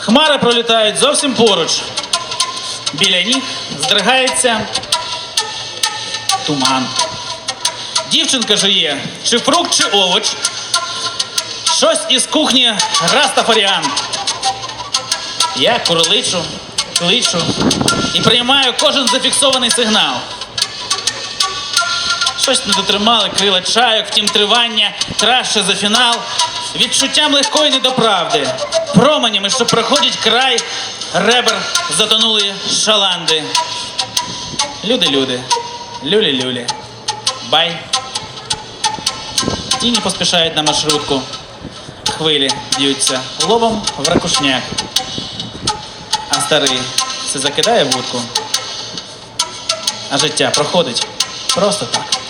Хмари пролітають зовсім поруч. Біля ніг здригається туман. Дівчинка жує, чи фрукт, чи овоч. Щось із кухні Растафаріан. Я куроличу, кличу і приймаю кожен зафіксований сигнал. Щось не дотримали крила чайок, втім тривання краще за фінал. Відчуттям легкої недоправди. Променями, що проходять край, ребер затонули шаланди. Люди-люди, люлі-люлі. Бай. Тіні поспішають на маршрутку. Хвилі б'ються лобом в ракушняк. А старий все закидає вудку. А життя проходить просто так.